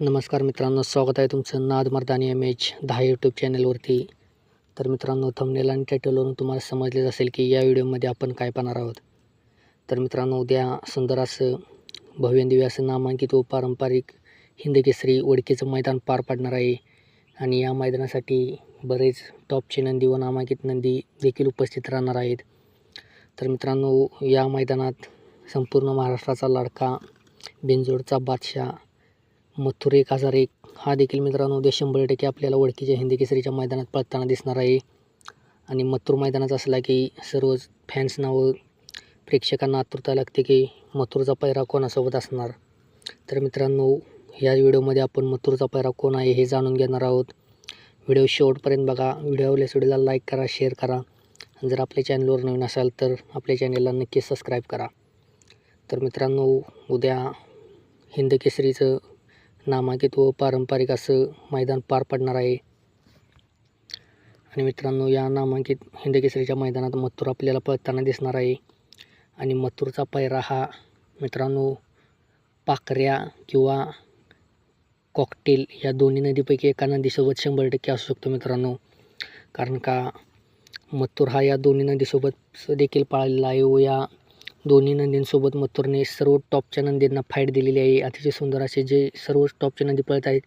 नमस्कार मित्रांनो स्वागत आहे तुमचं नाद मर्दानी एम एच दहा यूट्यूब चॅनलवरती तर मित्रांनो थंबनेल आणि टायटलवरून तुम्हाला समजलेच असेल की या व्हिडिओमध्ये आपण काय पाहणार आहोत. तर मित्रांनो उद्या सुंदर असं भव्यंदिव्य असं नामांकित व पारंपरिक हिंदकेसरी ओळखीचं वडकीचं मैदान पार पाडणार आहे. आणि या मैदानासाठी बरेच टॉपचे नंदी व नामांकित नंदी देखील उपस्थित राहणार आहेत. तर मित्रांनो या मैदानात संपूर्ण महाराष्ट्राचा लाडका बिनजोडचा बादशाह मथुर एक हजार एक. हा देखील मित्रांनो उद्या शंभर टक्के आपल्याला ओळखीच्या हिंदी केसरीच्या मैदानात पळताना दिसणार आहे. आणि मथुर मैदानात असला की सर्वच फॅन्सना व प्रेक्षकांना आतुरता लागते की मथुरचा पैरा कोणासोबत असणार? तर मित्रांनो या व्हिडिओमध्ये आपण मथुरचा पैरा कोण आहे हे जाणून घेणार आहोत. व्हिडिओ शेवटपर्यंत बघा. व्हिडिओ आवडल्यास व्हिडिओला लाईक करा शेअर करा. आणि जर आपल्या चॅनलवर नवीन असाल तर आपल्या चॅनलला नक्की सबस्क्राईब करा. तर मित्रांनो उद्या हिंद केसरीचं नामांकित व पारंपरिक असं मैदान पार पडणार आहे. आणि मित्रांनो या नामांकित हिंदकेसरीच्या मैदानात मथुर आपल्याला पळताना दिसणार आहे. आणि मथुरचा पैरा हा मित्रांनो पाकऱ्या किंवा कॉकटेल या दोन्ही नदीपैकी एका नदीसोबत शंभर टक्के असू शकतो मित्रांनो. कारण का मथुर हा या दोन्ही नदीसोबत देखील पाळलेला आहे व या दोन्ही नंदींसोबत मथुरने सर्व टॉपच्या नंदींना फाईट दिलेली आहे. अतिशय सुंदर असे जे सर्व टॉपच्या नंदी पळत आहेत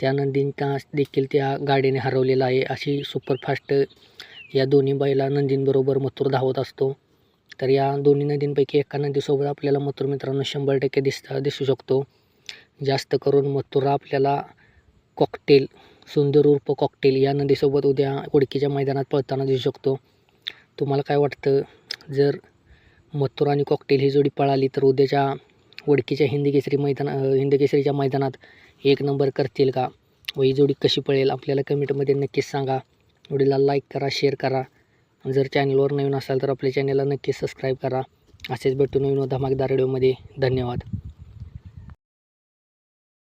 त्या नंदींना देखील त्या गाडीने हरवलेलं आहे. अशी सुपरफास्ट या दोन्ही बैला नंदींबरोबर मथुर धावत असतो. तर या दोन्ही नदींपैकी एका नदीसोबत आपल्याला मथुर मित्रांनो शंभर टक्के दिसता दिसू शकतो. जास्त करून मथुरा आपल्याला कॉकटेल सुंदर उर्फ कॉकटेल या नदीसोबत उद्या उडकीच्या मैदानात पळताना दिसू शकतो. तुम्हाला काय वाटतं? जर मथुर आणि कॉकटेल ही जोडी पळाली तर उद्याच्या वडकीच्या हिंदकेसरी मैदान हिंदकेसरीच्या मैदानात एक नंबर करतील का? व ही जोडी कशी पळेल? आपल्याला कमेंटमध्ये नक्कीच सांगा. व्हिडिओला लाईक करा शेअर करा. जर चॅनलवर नवीन असाल तर आपल्या चॅनलला नक्कीच सबस्क्राईब करा. असेच भेटू नवीन धमाकदार धमाकेदार व्हिडिओमध्ये धन्यवाद.